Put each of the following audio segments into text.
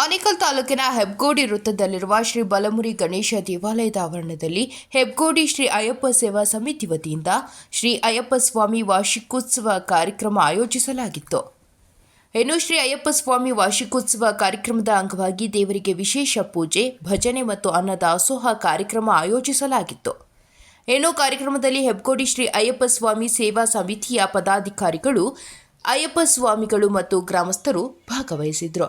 ಆನೇಕಲ್ ತಾಲೂಕಿನ ಹೆಬ್ಗೋಡಿ ವೃತ್ತದಲ್ಲಿರುವ ಶ್ರೀ ಬಲಮುರಿ ಗಣೇಶ ದೇವಾಲಯದ ಆವರಣದಲ್ಲಿ ಹೆಬ್ಗೋಡಿ ಶ್ರೀ ಅಯ್ಯಪ್ಪ ಸೇವಾ ಸಮಿತಿ ವತಿಯಿಂದ ಶ್ರೀ ಅಯ್ಯಪ್ಪ ಸ್ವಾಮಿ ವಾರ್ಷಿಕೋತ್ಸವ ಕಾರ್ಯಕ್ರಮ ಆಯೋಜಿಸಲಾಗಿತ್ತು. ಇನ್ನು ಶ್ರೀ ಅಯ್ಯಪ್ಪ ಸ್ವಾಮಿ ವಾರ್ಷಿಕೋತ್ಸವ ಕಾರ್ಯಕ್ರಮದ ಅಂಗವಾಗಿ ದೇವರಿಗೆ ವಿಶೇಷ ಪೂಜೆ, ಭಜನೆ ಮತ್ತು ಅನ್ನದಾಸೋಹ ಕಾರ್ಯಕ್ರಮ ಆಯೋಜಿಸಲಾಗಿತ್ತು. ಇನ್ನು ಕಾರ್ಯಕ್ರಮದಲ್ಲಿ ಹೆಬ್ಗೋಡಿ ಶ್ರೀ ಅಯ್ಯಪ್ಪ ಸ್ವಾಮಿ ಸೇವಾ ಸಮಿತಿಯ ಪದಾಧಿಕಾರಿಗಳು, ಅಯ್ಯಪ್ಪ ಸ್ವಾಮಿಗಳು ಮತ್ತು ಗ್ರಾಮಸ್ಥರು ಭಾಗವಹಿಸಿದ್ರು.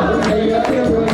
Dios.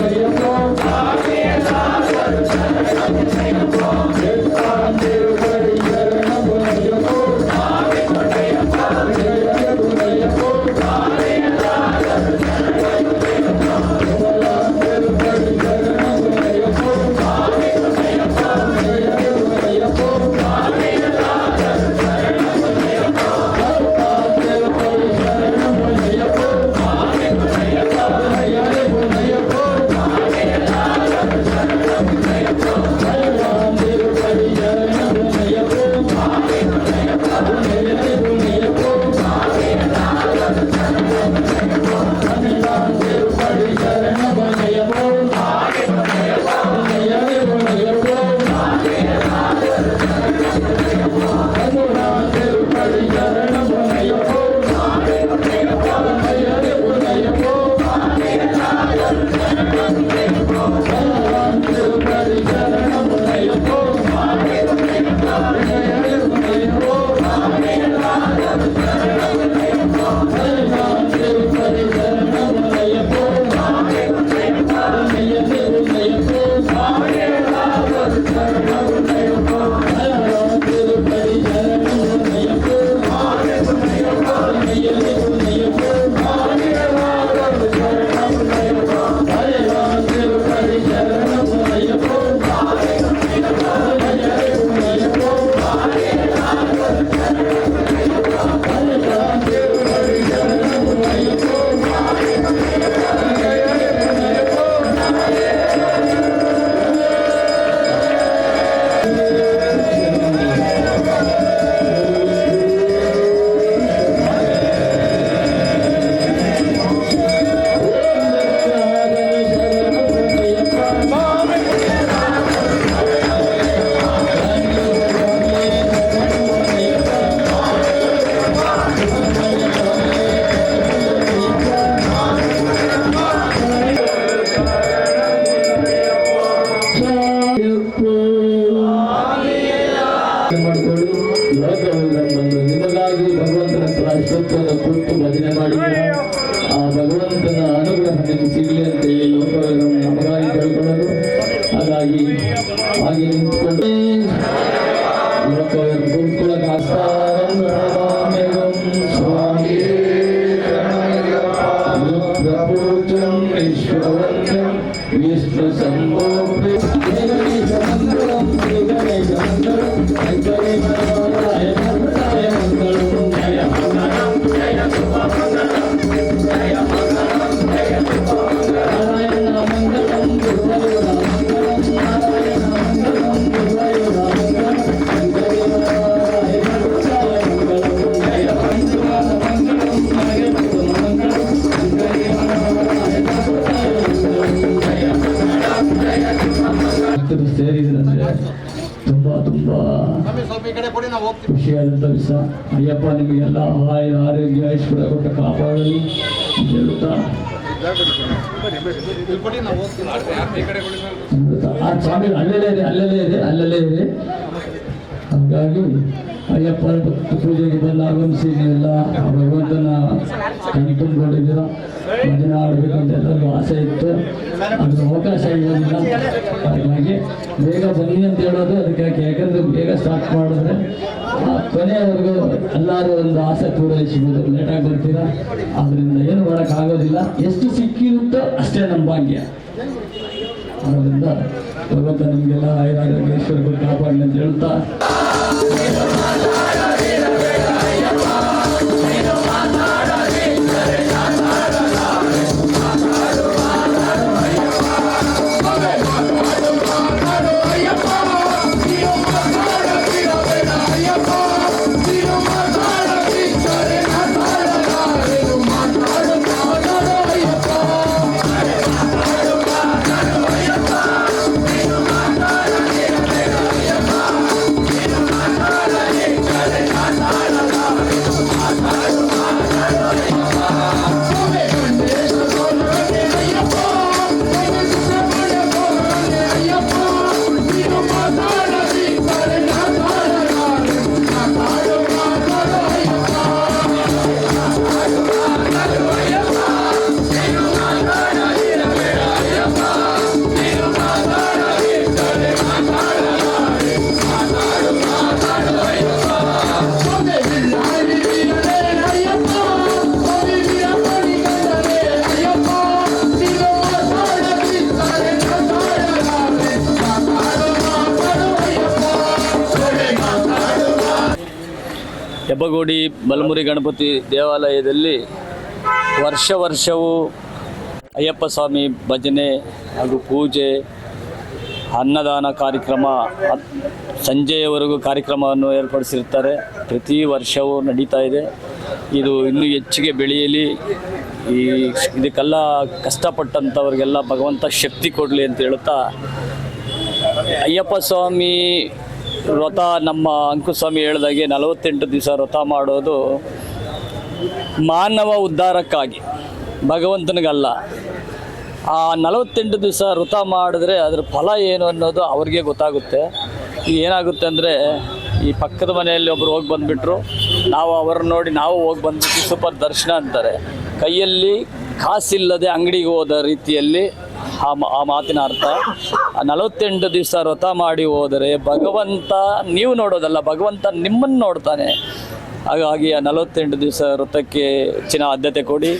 ಹತ್ರ ಅಷ್ಟೊತ್ತನ್ನು ಕೂತು ಭಜನೆ ಖುಷಿಯಾದಂಥ ದಿವಸ ಅಯ್ಯಪ್ಪ ನಿಮಗೆಲ್ಲ ಆಯ ಆರೋಗ್ಯ ಐಶ್ವರ್ಯ ಕೊಟ್ಟು ಕಾಪಾಡಲಿ. ಹೇಳುತ್ತಾ ಹೇಳ್ತಾ, ಆ ಸ್ವಾಮಿ ಅಲ್ಲಲ್ಲೇ ಇದೆ ಅಲ್ಲಲ್ಲೇ ಇದೆ ಅಲ್ಲಲ್ಲೇ ಇದೆ. ಹಾಗಾಗಿ ಅಯ್ಯಪ್ಪನ ಭಕ್ತ ಪೂಜೆಗೆ ಬಂದು ಆಗಮಿಸಿ ಆ ಭಗವಂತನ ಕೈ ತುಂಬಿಕೊಂಡಿದ್ದೀರ? ಭಜನೆ ಆಡಬೇಕಂತ ಎಲ್ಲರಿಗೂ ಆಸೆ ಇತ್ತು. ಅದ್ರ ಅವಕಾಶ ಇರೋದಿಲ್ಲ. ಹಾಗಾಗಿ ಬೇಗ ಬನ್ನಿ ಅಂತ ಹೇಳೋದು ಅದಕ್ಕೆ ಯಾಕಂದ್ರೆ ಬೇಗ ಸ್ಟಾರ್ಟ್ ಮಾಡಿದ್ರೆ ಕೊನೆಯವರೆಗೂ ಎಲ್ಲರೂ ಒಂದು ಆಸೆ ಪೂರೈಸಬಹುದು ಲೇಟಾಗಿ ಬರ್ತೀರಾ? ಅದರಿಂದ ಏನು ಮಾಡೋಕ್ಕಾಗೋದಿಲ್ಲ. ಎಷ್ಟು ಸಿಕ್ಕಿರುತ್ತೋ ಅಷ್ಟೇ ನಮ್ಮ ಭಾಗ್ಯ. ಅದರಿಂದ ಭಗವಂತ ನಿಮಗೆಲ್ಲ ಆಯುರಾರೋಗ್ಯ ಈಶ್ವರ ಕಾಪಾಡಲಿ ಅಂತ ಹೇಳ್ತಾ. ಹೆಬ್ಬಗೋಡಿ ಬಲಮುರಿ ಗಣಪತಿ ದೇವಾಲಯದಲ್ಲಿ ವರ್ಷ ವರ್ಷವೂ ಅಯ್ಯಪ್ಪ ಸ್ವಾಮಿ ಭಜನೆ ಹಾಗೂ ಪೂಜೆ, ಅನ್ನದಾನ ಕಾರ್ಯಕ್ರಮ, ಸಂಜೆಯವರೆಗೂ ಕಾರ್ಯಕ್ರಮವನ್ನು ಏರ್ಪಡಿಸಿರ್ತಾರೆ ಪ್ರತಿ ವರ್ಷವೂ ನಡೀತಾ ಇದೆ. ಇದು ಇನ್ನೂ ಹೆಚ್ಚಿಗೆ ಬೆಳೆಯಲಿ. ಈ ಇದಕ್ಕೆಲ್ಲ ಕಷ್ಟಪಟ್ಟಂಥವ್ರಿಗೆಲ್ಲ ಭಗವಂತ ಶಕ್ತಿ ಕೊಡಲಿ ಅಂತ ಹೇಳುತ್ತಾ, ಅಯ್ಯಪ್ಪ ಸ್ವಾಮಿ ವ್ರತ ನಮ್ಮ ಅಂಕುಸ್ವಾಮಿ ಹೇಳ್ದಾಗೆ ನಲವತ್ತೆಂಟು ದಿವಸ ವ್ರತ ಮಾಡೋದು ಮಾನವ ಉದ್ಧಾರಕ್ಕಾಗಿ, ಭಗವಂತನಿಗಲ್ಲ. ಆ ನಲವತ್ತೆಂಟು ದಿವಸ ವ್ರತ ಮಾಡಿದ್ರೆ ಅದ್ರ ಫಲ ಏನು ಅನ್ನೋದು ಅವ್ರಿಗೆ ಗೊತ್ತಾಗುತ್ತೆ. ಏನಾಗುತ್ತೆ ಅಂದರೆ, ಈ ಪಕ್ಕದ ಮನೆಯಲ್ಲಿ ಒಬ್ಬರು ಹೋಗಿ ಬಂದುಬಿಟ್ರು. ನಾವು ಅವ್ರನ್ನ ನೋಡಿ ನಾವು ಹೋಗಿ ಬಂದ್ಬಿಟ್ಟು ಸೂಪರ್ ದರ್ಶನ ಅಂತಾರೆ. ಕೈಯಲ್ಲಿ ಕಾಸಿಲ್ಲದೆ ಅಂಗಡಿಗೆ ಹೋದ ರೀತಿಯಲ್ಲಿ ಆ ಮಾತಿನ ಅರ್ಥ. ನಲವತ್ತೆಂಟು ದಿವಸ ವ್ರತ ಮಾಡಿ ಹೋದರೆ ಭಗವಂತ ನೀವು ನೋಡೋದಲ್ಲ, ಭಗವಂತ ನಿಮ್ಮನ್ನು ನೋಡ್ತಾನೆ. ಹಾಗಾಗಿ ಆ ನಲವತ್ತೆಂಟು ದಿವಸ ವ್ರತಕ್ಕೆ ಹೆಚ್ಚಿನ ಆದ್ಯತೆ ಕೊಡಿ.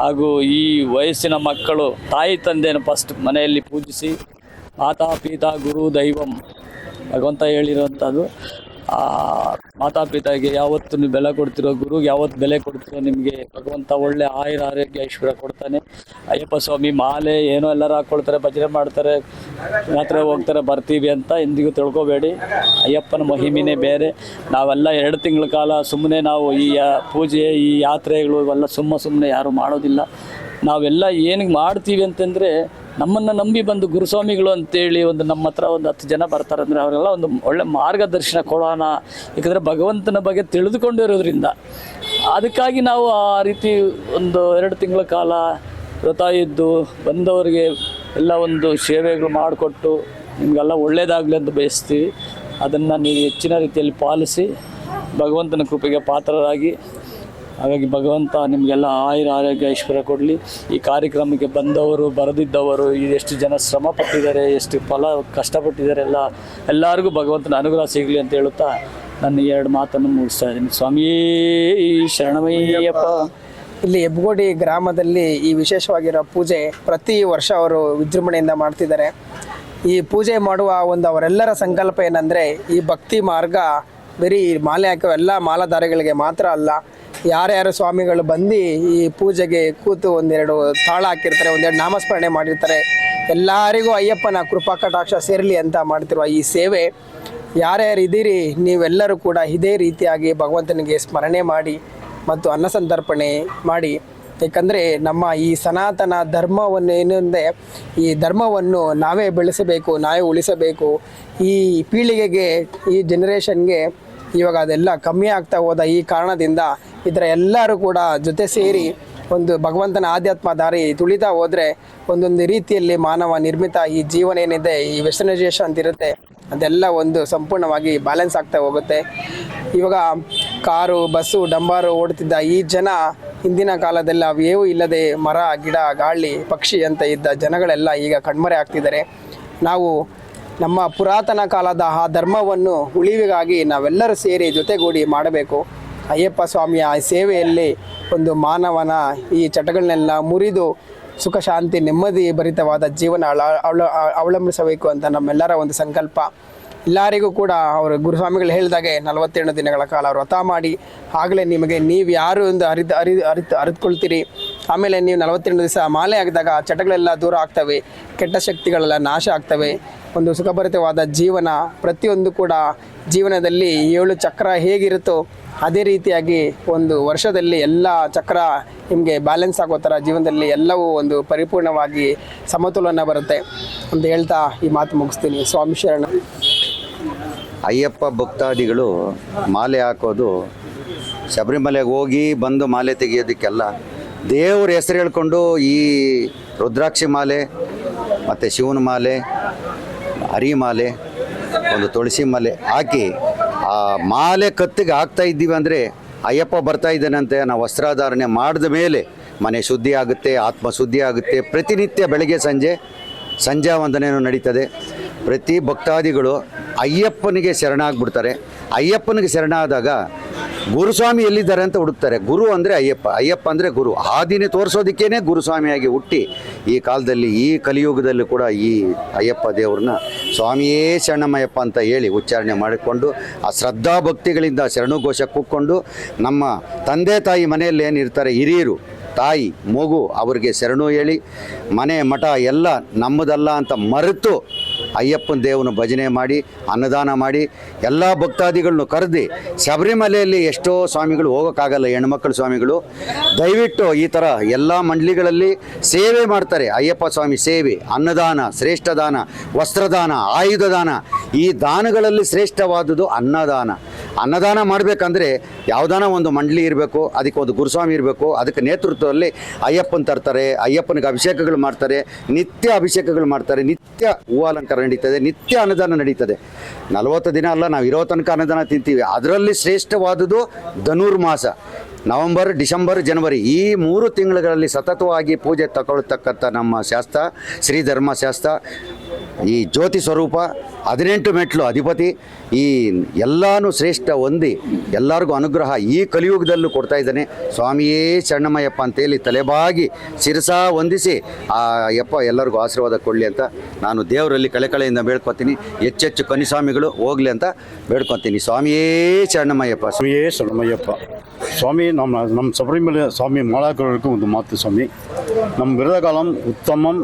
ಹಾಗೂ ಈ ವಯಸ್ಸಿನ ಮಕ್ಕಳು, ತಾಯಿ ತಂದೆಯನ್ನು ಫಸ್ಟ್ ಮನೆಯಲ್ಲಿ ಪೂಜಿಸಿ, ಮಾತಾ ಪೀತಾ ಗುರು ದೈವಂ, ಭಗವಂತ ಹೇಳಿರುವಂಥದ್ದು ಆ, ಮಾತಾಪಿತಾಗೆ ಯಾವತ್ತು ನೀವು ಬೆಲೆ ಕೊಡ್ತಿರೋ, ಗುರುಗೆ ಯಾವತ್ತು ಬೆಲೆ ಕೊಡ್ತಿರೋ ನಿಮಗೆ ಭಗವಂತ ಒಳ್ಳೆ ಆಯುರ ಆರೋಗ್ಯ ಐಶ್ವರ್ಯ ಕೊಡ್ತಾನೆ. ಅಯ್ಯಪ್ಪ ಸ್ವಾಮಿ, ಮಾಲೆ ಏನೋ ಎಲ್ಲರೂ ಹಾಕ್ಕೊಳ್ತಾರೆ ಭಜನೆ ಮಾಡ್ತಾರೆ ಯಾತ್ರೆ ಹೋಗ್ತಾರೆ, ಬರ್ತೀವಿ ಅಂತ ಎಂದಿಗೂ ತಿಳ್ಕೊಬೇಡಿ. ಅಯ್ಯಪ್ಪನ ಮಹಿಮೆನೇ ಬೇರೆ. ನಾವೆಲ್ಲ ಎರಡು ತಿಂಗಳ ಕಾಲ ಸುಮ್ಮನೆ ನಾವು ಈ ಪೂಜೆ, ಈ ಯಾತ್ರೆಗಳು ಇವೆಲ್ಲ ಸುಮ್ಮ ಸುಮ್ಮನೆ ಯಾರು ಮಾಡೋದಿಲ್ಲ. ನಾವೆಲ್ಲ ಏನಿಗೆ ಮಾಡ್ತೀವಿ ಅಂತಂದರೆ ನಮ್ಮನ್ನು ನಂಬಿ ಬಂದು ಗುರುಸ್ವಾಮಿಗಳು ಅಂತೇಳಿ ಒಂದು ನಮ್ಮ ಹತ್ರ ಒಂದು ಹತ್ತು ಜನ ಬರ್ತಾರೆ ಅಂದರೆ ಅವರೆಲ್ಲ ಒಂದು ಒಳ್ಳೆ ಮಾರ್ಗದರ್ಶನ ಕೊಡೋಣ. ಏಕೆಂದರೆ ಭಗವಂತನ ಬಗ್ಗೆ ತಿಳಿದುಕೊಂಡಿರೋದ್ರಿಂದ ಅದಕ್ಕಾಗಿ ನಾವು ಆ ರೀತಿ ಒಂದು ಎರಡು ತಿಂಗಳ ಕಾಲ ವ್ರತ ಇದ್ದು ಬಂದವರಿಗೆ ಎಲ್ಲ ಒಂದು ಸೇವೆಗಳು ಮಾಡಿಕೊಟ್ಟು ನಿಮಗೆಲ್ಲ ಒಳ್ಳೇದಾಗಲಿ ಅಂತ ಬಯಸ್ತೀವಿ. ಅದನ್ನು ನೀವು ಹೆಚ್ಚಿನ ರೀತಿಯಲ್ಲಿ ಪಾಲಿಸಿ ಭಗವಂತನ ಕೃಪೆಗೆ ಪಾತ್ರರಾಗಿ ಹಾಗಾಗಿ ಭಗವಂತ ನಿಮಗೆಲ್ಲ ಆಯುರ ಆರೋಗ್ಯ ಐಶ್ವರ್ಯ ಕೊಡಲಿ. ಈ ಕಾರ್ಯಕ್ರಮಕ್ಕೆ ಬಂದವರು, ಬರೆದಿದ್ದವರು ಎಷ್ಟು ಜನ ಶ್ರಮ ಪಟ್ಟಿದ್ದಾರೆ, ಎಷ್ಟು ಫಲ ಕಷ್ಟಪಟ್ಟಿದ್ದಾರೆ ಎಲ್ಲ ಎಲ್ಲರಿಗೂ ಭಗವಂತನ ಅನುಗ್ರಹ ಸಿಗಲಿ ಅಂತ ಹೇಳುತ್ತಾ ನನ್ನ ಎರಡು ಮಾತನ್ನು ಮುಗಿಸ್ತಾ ಇದ್ದೀನಿ. ಸ್ವಾಮಿಯೇ ಶರಣಮಯ್ಯಪ್ಪ. ಇಲ್ಲಿ ಹೆಬ್ಗೋಡಿ ಗ್ರಾಮದಲ್ಲಿ ಈ ವಿಶೇಷವಾಗಿರೋ ಪೂಜೆ ಪ್ರತಿ ವರ್ಷ ಅವರು ವಿಜೃಂಭಣೆಯಿಂದ ಮಾಡ್ತಿದ್ದಾರೆ. ಈ ಪೂಜೆ ಮಾಡುವ ಒಂದು ಅವರೆಲ್ಲರ ಸಂಕಲ್ಪ ಏನಂದರೆ ಈ ಭಕ್ತಿ ಮಾರ್ಗ, ಬರೀ ಮಾಲೆ ಹಾಕೋ ಎಲ್ಲ ಮಾಲಾಧಾರಿಗಳಿಗೆ ಮಾತ್ರ ಅಲ್ಲ ಯಾರ್ಯಾರು ಸ್ವಾಮಿಗಳು ಬಂದು ಈ ಪೂಜೆಗೆ ಕೂತು ಒಂದೆರಡು ತಾಳ ಹಾಕಿರ್ತಾರೆ, ಒಂದೆರಡು ನಾಮಸ್ಮರಣೆ ಮಾಡಿರ್ತಾರೆ, ಎಲ್ಲರಿಗೂ ಅಯ್ಯಪ್ಪನ ಕೃಪಾ ಕಟಾಕ್ಷ ಸೇರಲಿ ಅಂತ ಮಾಡ್ತಿರುವ ಈ ಸೇವೆ. ಯಾರ್ಯಾರು ಇದ್ದೀರಿ, ನೀವೆಲ್ಲರೂ ಕೂಡ ಇದೇ ರೀತಿಯಾಗಿ ಭಗವಂತನಿಗೆ ಸ್ಮರಣೆ ಮಾಡಿ ಮತ್ತು ಅನ್ನ ಸಂತರ್ಪಣೆ ಮಾಡಿ. ಏಕೆಂದರೆ ನಮ್ಮ ಈ ಸನಾತನ ಧರ್ಮವನ್ನು ಏನಂದರೆ, ಈ ಧರ್ಮವನ್ನು ನಾವೇ ಬೆಳೆಸಬೇಕು, ನಾವೇ ಉಳಿಸಬೇಕು. ಈ ಪೀಳಿಗೆಗೆ, ಈ ಜನ್ರೇಷನ್ಗೆ ಇವಾಗ ಅದೆಲ್ಲ ಕಮ್ಮಿ ಆಗ್ತಾ ಹೋದ ಈ ಕಾರಣದಿಂದ ಇದರ ಎಲ್ಲರೂ ಕೂಡ ಜೊತೆ ಸೇರಿ ಒಂದು ಭಗವಂತನ ಆಧ್ಯಾತ್ಮ ದಾರಿ ತುಳಿತಾ ಹೋದರೆ ಒಂದೊಂದು ರೀತಿಯಲ್ಲಿ ಮಾನವ ನಿರ್ಮಿತ ಈ ಜೀವನ ಏನಿದೆ, ಈ ವೆಸ್ಟರ್ನೈಸೇಷನ್ ಅಂತ ಇರುತ್ತೆ, ಅದೆಲ್ಲ ಒಂದು ಸಂಪೂರ್ಣವಾಗಿ ಬ್ಯಾಲೆನ್ಸ್ ಆಗ್ತಾ ಹೋಗುತ್ತೆ. ಇವಾಗ ಕಾರು, ಬಸ್ಸು, ಡಂಬಾರು ಓಡ್ತಿದ್ದ ಈ ಜನ ಹಿಂದಿನ ಕಾಲದಲ್ಲಿ ಅವೇವೂ ಇಲ್ಲದೆ ಮರ, ಗಿಡ, ಗಾಳಿ, ಪಕ್ಷಿ ಅಂತ ಇದ್ದ ಜನಗಳೆಲ್ಲ ಈಗ ಕಣ್ಮರೆ ಆಗ್ತಿದ್ದಾರೆ. ನಾವು ನಮ್ಮ ಪುರಾತನ ಕಾಲದ ಆ ಧರ್ಮವನ್ನು ಉಳಿವಿಗಾಗಿ ನಾವೆಲ್ಲರೂ ಸೇರಿ ಜೊತೆಗೂಡಿ ಮಾಡಬೇಕು. ಅಯ್ಯಪ್ಪ ಸ್ವಾಮಿಯ ಸೇವೆಯಲ್ಲಿ ಒಂದು ಮಾನವನ ಈ ಚಟಗಳನ್ನೆಲ್ಲ ಮುರಿದು ಸುಖ, ಶಾಂತಿ, ನೆಮ್ಮದಿ, ಭರಿತವಾದ ಜೀವನ ಅವಳ ಅವಲಂಬಿಸಬೇಕು ಅಂತ ನಮ್ಮೆಲ್ಲರ ಒಂದು ಸಂಕಲ್ಪ. ಎಲ್ಲರಿಗೂ ಕೂಡ ಅವರು ಗುರುಸ್ವಾಮಿಗಳು ಹೇಳಿದಾಗೆ ನಲವತ್ತೆರಡು ದಿನಗಳ ಕಾಲ ವ್ರತ ಮಾಡಿ, ಆಗಲೇ ನಿಮಗೆ ನೀವು ಯಾರು ಎಂದು ಅರಿದು ಅರಿದು ಅರಿತು, ಅರಿತುಕೊಳ್ತೀರಿ? ಆಮೇಲೆ ನೀವು ನಲವತ್ತೆರಡು ದಿವಸ ಮಾಲೆ ಆಗಿದಾಗ ಚಟಗಳೆಲ್ಲ ದೂರ ಆಗ್ತವೆ, ಕೆಟ್ಟ ಶಕ್ತಿಗಳೆಲ್ಲ ನಾಶ ಆಗ್ತವೆ. ಒಂದು ಸುಖಭರಿತವಾದ ಜೀವನ, ಪ್ರತಿಯೊಂದು ಕೂಡ ಜೀವನದಲ್ಲಿ ಏಳು ಚಕ್ರ ಹೇಗಿರುತ್ತೋ ಅದೇ ರೀತಿಯಾಗಿ ಒಂದು ವರ್ಷದಲ್ಲಿ ಎಲ್ಲ ಚಕ್ರ ನಿಮಗೆ ಬ್ಯಾಲೆನ್ಸ್ ಆಗೋ ಥರ ಜೀವನದಲ್ಲಿ ಎಲ್ಲವೂ ಒಂದು ಪರಿಪೂರ್ಣವಾಗಿ ಸಮತೋಲನ ಬರುತ್ತೆ ಅಂತ ಹೇಳ್ತಾ ಈ ಮಾತು ಮುಗಿಸ್ತೀನಿ. ಸ್ವಾಮಿ ಶರಣ. ಅಯ್ಯಪ್ಪ ಭಕ್ತಾದಿಗಳು ಮಾಲೆ ಹಾಕೋದು, ಶಬರಿಮಲೆಗೆ ಹೋಗಿ ಬಂದು ಮಾಲೆ ತೆಗೆಯೋದಕ್ಕೆಲ್ಲ ದೇವ್ರ ಹೆಸರು ಹೇಳ್ಕೊಂಡು ಈ ರುದ್ರಾಕ್ಷಿ ಮಾಲೆ, ಮತ್ತು ಶಿವನ ಮಾಲೆ, ಹರಿ ಮಾಲೆ, ಒಂದು ತುಳಸಿ ಮಾಲೆ ಹಾಕಿ ಆ ಮಾಲೆ ಕತ್ತಿಗೆ ಹಾಕ್ತಾ ಇದ್ದೀವಿ ಅಂದರೆ ಅಯ್ಯಪ್ಪ ಬರ್ತಾ ಇದ್ದಾನಂತೆ ನಾವು ವಸ್ತ್ರಾಧಾರಣೆ ಮಾಡಿದ ಮೇಲೆ ಮನೆ ಶುದ್ಧಿ ಆಗುತ್ತೆ, ಆತ್ಮ ಶುದ್ಧಿ ಆಗುತ್ತೆ. ಪ್ರತಿನಿತ್ಯ ಬೆಳಗ್ಗೆ ಸಂಜೆ ಸಂಜಾ ವಂದನೆಯೂ ನಡೀತದೆ. ಪ್ರತಿ ಭಕ್ತಾದಿಗಳು ಅಯ್ಯಪ್ಪನಿಗೆ ಶರಣಾಗ್ಬಿಡ್ತಾರೆ. ಅಯ್ಯಪ್ಪನಿಗೆ ಶರಣಾದಾಗ ಗುರುಸ್ವಾಮಿ ಎಲ್ಲಿದ್ದಾರೆ ಅಂತ ಹುಡುಕ್ತಾರೆ. ಗುರು ಅಂದರೆ ಅಯ್ಯಪ್ಪ. ಅಯ್ಯಪ್ಪ ಅಂದರೆ ಗುರು. ಹಾದಿನೇ ತೋರಿಸೋದಕ್ಕೇನೆ ಗುರುಸ್ವಾಮಿಯಾಗಿ ಹುಟ್ಟಿ ಈ ಕಾಲದಲ್ಲಿ, ಈ ಕಲಿಯುಗದಲ್ಲಿ ಕೂಡ ಈ ಅಯ್ಯಪ್ಪ ದೇವ್ರನ್ನ ಸ್ವಾಮಿಯೇ ಶರಣಮಯ್ಯಪ್ಪ ಅಂತ ಹೇಳಿ ಉಚ್ಚಾರಣೆ ಮಾಡಿಕೊಂಡು, ಆ ಶ್ರದ್ಧಾ ಭಕ್ತಿಗಳಿಂದ ಶರಣುಘೋಷ ಕೂಕ್ಕೊಂಡು ನಮ್ಮ ತಂದೆ ತಾಯಿ ಮನೆಯಲ್ಲಿ ಏನಿರ್ತಾರೆ, ಹಿರಿಯರು, ತಾಯಿ, ಮಗು, ಅವರಿಗೆ ಶರಣು ಹೇಳಿ ಮನೆ ಮಠ ಎಲ್ಲ ನಮ್ಮದಲ್ಲ ಅಂತ ಮರೆತು ಅಯ್ಯಪ್ಪನ ದೇವನ ಭಜನೆ ಮಾಡಿ, ಅನ್ನದಾನ ಮಾಡಿ, ಎಲ್ಲ ಭಕ್ತಾದಿಗಳನ್ನು ಕರೆದು, ಶಬರಿಮಲೆಯಲ್ಲಿ ಎಷ್ಟೋ ಸ್ವಾಮಿಗಳು ಹೋಗೋಕ್ಕಾಗಲ್ಲ, ಹೆಣ್ಮಕ್ಳು ಸ್ವಾಮಿಗಳು. ದಯವಿಟ್ಟು ಈ ಥರ ಎಲ್ಲ ಮಂಡಳಿಗಳಲ್ಲಿ ಸೇವೆ ಮಾಡ್ತಾರೆ. ಅಯ್ಯಪ್ಪ ಸ್ವಾಮಿ ಸೇವೆ, ಅನ್ನದಾನ, ಶ್ರೇಷ್ಠ ದಾನ, ವಸ್ತ್ರದಾನ, ಆಯುಧ ದಾನ. ಈ ದಾನಗಳಲ್ಲಿ ಶ್ರೇಷ್ಠವಾದುದು ಅನ್ನದಾನ. ಅನ್ನದಾನ ಮಾಡಬೇಕಂದ್ರೆ ಯಾವ್ದಾನ ಒಂದು ಮಂಡಳಿ ಇರಬೇಕು, ಅದಕ್ಕೆ ಒಂದು ಗುರುಸ್ವಾಮಿ ಇರಬೇಕು, ಅದಕ್ಕೆ ನೇತೃತ್ವದಲ್ಲಿ ಅಯ್ಯಪ್ಪನ ತರ್ತಾರೆ, ಅಯ್ಯಪ್ಪನಿಗೆ ಅಭಿಷೇಕಗಳು ಮಾಡ್ತಾರೆ, ನಿತ್ಯ ಅಭಿಷೇಕಗಳು ಮಾಡ್ತಾರೆ, ನಿತ್ಯ ಹೂವಾಲಂಕಾರ ನಡೀತದೆ, ನಿತ್ಯ ಅನ್ನದಾನ ನಡೀತದೆ. ನಲವತ್ತು ದಿನ ಅಲ್ಲ, ನಾವು ಇರೋ ತನಕ ಅನ್ನದಾನ ತಿಂತೀವಿ. ಅದರಲ್ಲಿ ಶ್ರೇಷ್ಠವಾದುದು ಧನುರ್ಮಾಸ ನವಂಬರ್, ಡಿಸೆಂಬರ್, ಜನವರಿ. ಈ ಮೂರು ತಿಂಗಳುಗಳಲ್ಲಿ ಸತತವಾಗಿ ಪೂಜೆ ತಗೊಳ್ತಕ್ಕಂಥ ನಮ್ಮ ಶಾಸ್ತ್ರ ಶ್ರೀ ಧರ್ಮಶಾಸ್ತ್ರ ಈ ಜ್ಯೋತಿ ಸ್ವರೂಪ ಹದಿನೆಂಟು ಮೆಟ್ಲು ಅಧಿಪತಿ ಈ ಎಲ್ಲನೂ ಶ್ರೇಷ್ಠ ಹೊಂದಿ ಎಲ್ಲರಿಗೂ ಅನುಗ್ರಹ ಈ ಕಲಿಯುಗದಲ್ಲೂ ಕೊಡ್ತಾ ಇದ್ದಾನೆ. ಸ್ವಾಮಿಯೇ ಶರಣಮಯ್ಯಪ್ಪ ಅಂತೇಳಿ ತಲೆಬಾಗಿ ಶಿರಸ ಹೊಂದಿಸಿ ಆ ಯಪ್ಪ ಎಲ್ಲರಿಗೂ ಆಶೀರ್ವಾದ ಕೊಡಲಿ ಅಂತ ನಾನು ದೇವರಲ್ಲಿ ಕಳೆಕಳೆಯಿಂದ ಬೇಡ್ಕೊತೀನಿ. ಹೆಚ್ಚೆಚ್ಚು ಕನಿಸ್ವಾಮಿಗಳು ಹೋಗಲಿ ಅಂತ ಬೇಡ್ಕೊತೀನಿ. ಸ್ವಾಮಿಯೇ ಶರಣಮಯ್ಯಪ್ಪ. ಸ್ವಾಮಿಯೇ ಶರಣಮಯ್ಯಪ್ಪ. ಸ್ವಾಮಿ, ನಮ್ಮ ನಮ್ಮ ಶಬರಿಮಲೆ ಸ್ವಾಮಿ ಮಾಲಾಕರಕ್ಕೂ ಒಂದು ಮಾತು ಸ್ವಾಮಿ. ನಮ್ಮ ವಿರದಕಾಲಂ ಉತ್ತಮಂ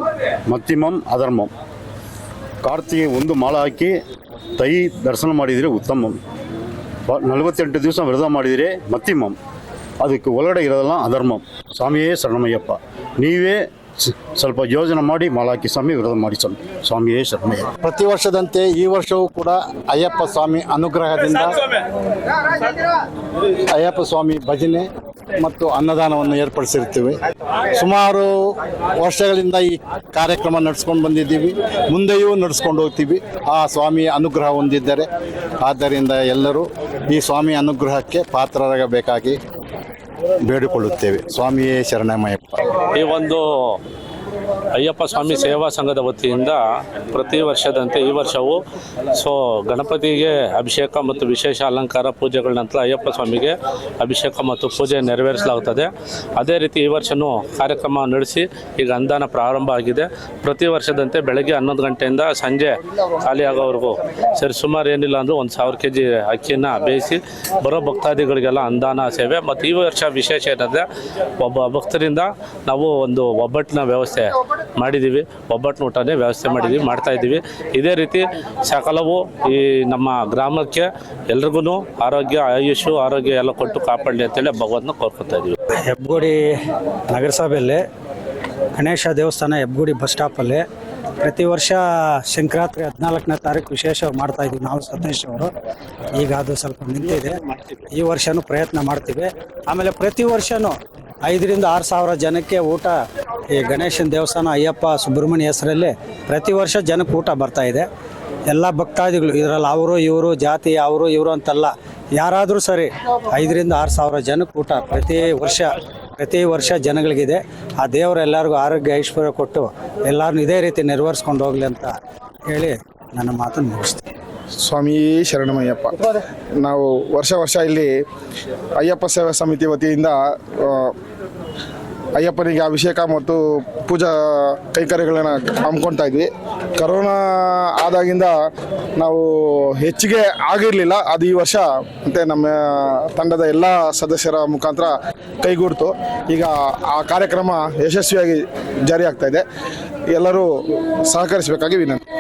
ಮತ್ತಿಮಂ ಅಧರ್ಮಂ. ಕಾರ್ತಿಗೆ ಒಂದು ಮಾಲ ಹಾಕಿ ತೈ ದರ್ಶನ ಮಾಡಿದರೆ ಉತ್ತಮ. ನಲವತ್ತೆಂಟು ದಿವಸ ವ್ರತ ಮಾಡಿದರೆ ಮತ್ತಿಮಂ ಅದಕ್ಕೆ ಒಳಗಡೆ ಇರೋದಲ್ಲ ಅಧರ್ಮಂ. ಸ್ವಾಮಿಯೇ ಶರಣಮಯ್ಯಪ್ಪ. ನೀವೇ ಸ್- ಸ್ವಲ್ಪ ಯೋಜನೆ ಮಾಡಿ ಮಾಲಾಕಿ ಸ್ವಾಮಿ ವಿರೋಧ ಮಾಡಿ ಸ್ವಾಮಿ. ಸ್ವಾಮಿಯೇ ಶರಣಯ್ಯ ಪ್ರತಿ ವರ್ಷದಂತೆ ಈ ವರ್ಷವೂ ಕೂಡ ಅಯ್ಯಪ್ಪ ಸ್ವಾಮಿ ಅನುಗ್ರಹದಿಂದ ಅಯ್ಯಪ್ಪ ಸ್ವಾಮಿ ಭಜನೆ ಮತ್ತು ಅನ್ನದಾನವನ್ನು ಏರ್ಪಡಿಸಿರ್ತೀವಿ ಸುಮಾರು ವರ್ಷಗಳಿಂದ ಈ ಕಾರ್ಯಕ್ರಮ ನಡೆಸ್ಕೊಂಡು ಬಂದಿದ್ದೀವಿ. ಮುಂದೆಯೂ ನಡೆಸ್ಕೊಂಡು ಹೋಗ್ತೀವಿ. ಆ ಸ್ವಾಮಿ ಅನುಗ್ರಹ ಹೊಂದಿದ್ದಾರೆ ಆದ್ದರಿಂದ ಎಲ್ಲರೂ ಈ ಸ್ವಾಮಿ ಅನುಗ್ರಹಕ್ಕೆ ಪಾತ್ರರಾಗಬೇಕಾಗಿ ಬೇಡಿಕೊಳ್ಳುತ್ತೇವೆ. ಸ್ವಾಮಿಯೇ ಶರಣಮಯಪ್ಪ. ಈ ಒಂದು ಅಯ್ಯಪ್ಪ ಸ್ವಾಮಿ ಸೇವಾ ಸಂಘದ ವತಿಯಿಂದ ಪ್ರತಿ ವರ್ಷದಂತೆ ಈ ವರ್ಷವೂ ಸೊ ಗಣಪತಿಗೆ ಅಭಿಷೇಕ ಮತ್ತು ವಿಶೇಷ ಅಲಂಕಾರ ಪೂಜೆಗಳ ನಂತರ ಅಯ್ಯಪ್ಪ ಸ್ವಾಮಿಗೆ ಅಭಿಷೇಕ ಮತ್ತು ಪೂಜೆ ನೆರವೇರಿಸಲಾಗುತ್ತದೆ. ಅದೇ ರೀತಿ ಈ ವರ್ಷವೂ ಕಾರ್ಯಕ್ರಮ ನಡೆಸಿ ಈಗ ಅನುದಾನ ಪ್ರಾರಂಭ ಆಗಿದೆ. ಪ್ರತಿ ವರ್ಷದಂತೆ ಬೆಳಗ್ಗೆ ಹನ್ನೊಂದು ಗಂಟೆಯಿಂದ ಸಂಜೆ ಖಾಲಿಯಾಗೋವರೆಗೂ ಸರಿ ಸುಮಾರು ಏನಿಲ್ಲ ಅಂದರೂ ಒಂದು ಸಾವಿರ ಕೆ ಜಿ ಅಕ್ಕಿಯನ್ನು ಬೇಯಿಸಿ ಬರೋ ಭಕ್ತಾದಿಗಳಿಗೆಲ್ಲ ಅನುದಾನ ಸೇವೆ. ಮತ್ತು ಈ ವರ್ಷ ವಿಶೇಷ ಏನಂದರೆ ಒಬ್ಬ ಭಕ್ತರಿಂದ ನಾವು ಒಂದು ಒಬ್ಬಟ್ಟಿನ ವ್ಯವಸ್ಥೆ ಮಾಡಿದ್ದೀವಿ. ಒಬ್ಬಟ್ಟು ಊಟನೇ ವ್ಯವಸ್ಥೆ ಮಾಡಿದ್ದೀವಿ, ಮಾಡ್ತಾ ಇದ್ದೀವಿ. ಇದೇ ರೀತಿ ಸಕಲವು ಈ ನಮ್ಮ ಗ್ರಾಮಕ್ಕೆ ಎಲ್ರಿಗೂ ಆರೋಗ್ಯ, ಆಯುಷು, ಆರೋಗ್ಯ ಎಲ್ಲ ಕೊಟ್ಟು ಕಾಪಾಡಲಿ ಅಂತೇಳಿ ಭಗವಂತನ ಕೋರ್ಕೊತಾ ಇದ್ದೀವಿ. ಹೆಬ್ಬಗೋಡಿ ನಗರಸಭೆಯಲ್ಲಿ ಗಣೇಶ ದೇವಸ್ಥಾನ ಹೆಬ್ಬಗುಡಿ ಬಸ್ ಸ್ಟಾಪಲ್ಲಿ ಪ್ರತಿ ವರ್ಷ ಸಂಕ್ರಾಂತಿ ಹದಿನಾಲ್ಕನೇ ತಾರೀಕು ವಿಶೇಷವಾಗಿ ಮಾಡ್ತಾ ಇದ್ದೀವಿ ನಾವು ಸತೀಶ್ ಅವರು. ಈಗ ಅದು ಸ್ವಲ್ಪ ನಿಂತಿದೆ. ಈ ವರ್ಷನೂ ಪ್ರಯತ್ನ ಮಾಡ್ತೀವಿ. ಆಮೇಲೆ ಪ್ರತಿ ವರ್ಷನೂ ಐದರಿಂದ ಆರು ಸಾವಿರ ಜನಕ್ಕೆ ಊಟ ಈ ಗಣೇಶನ ದೇವಸ್ಥಾನ ಅಯ್ಯಪ್ಪ ಸುಬ್ರಹ್ಮಣ್ಯ ಹೆಸರಲ್ಲಿ ಪ್ರತಿ ವರ್ಷ ಜನಕ್ಕೆ ಊಟ ಬರ್ತಾ ಇದೆ. ಎಲ್ಲ ಭಕ್ತಾದಿಗಳು, ಇದರಲ್ಲಿ ಅವರು, ಇವರು, ಜಾತಿ, ಅವರು, ಇವರು ಅಂತಲ್ಲ ಯಾರಾದರೂ ಸರಿ ಐದರಿಂದ ಆರು ಸಾವಿರ ಜನಕ್ಕೆ ಊಟ ಪ್ರತಿ ವರ್ಷ ಪ್ರತಿ ವರ್ಷ ಜನಗಳಿಗಿದೆ. ಆ ದೇವರು ಎಲ್ಲರಿಗೂ ಆರೋಗ್ಯ, ಐಶ್ವರ್ಯ ಕೊಟ್ಟು ಎಲ್ಲರನ್ನೂ ಇದೇ ರೀತಿ ನೆರವೇರಿಸ್ಕೊಂಡು ಹೋಗ್ಲಿ ಅಂತ ಹೇಳಿ ನನ್ನ ಮಾತನ್ನು ಮುಗಿಸ್ತೀನಿ. ಸ್ವಾಮಿ ಶರಣಮಯ್ಯಪ್ಪ. ನಾವು ವರ್ಷ ವರ್ಷ ಇಲ್ಲಿ ಅಯ್ಯಪ್ಪ ಸೇವಾ ಸಮಿತಿ ವತಿಯಿಂದ ಅಯ್ಯಪ್ಪನಿಗೆ ಅಭಿಷೇಕ ಮತ್ತು ಪೂಜಾ ಕೈಕರ್ಯಗಳನ್ನು ಹಮ್ಮಿಕೊಳ್ತಾ ಇದ್ವಿ. ಕರೋನಾ ಆದಾಗಿಂದ ನಾವು ಹೆಚ್ಚಿಗೆ ಆಗಿರಲಿಲ್ಲ. ಅದು ಈ ವರ್ಷ ಮತ್ತು ನಮ್ಮ ತಂಡದ ಎಲ್ಲ ಸದಸ್ಯರ ಮುಖಾಂತರ ಕೈಗೂಡ್ತು. ಈಗ ಆ ಕಾರ್ಯಕ್ರಮ ಯಶಸ್ವಿಯಾಗಿ ಜಾರಿ ಆಗ್ತಾ ಇದೆ. ಎಲ್ಲರೂ ಸಹಕರಿಸಬೇಕಾಗಿ ವಿನಂತಿ.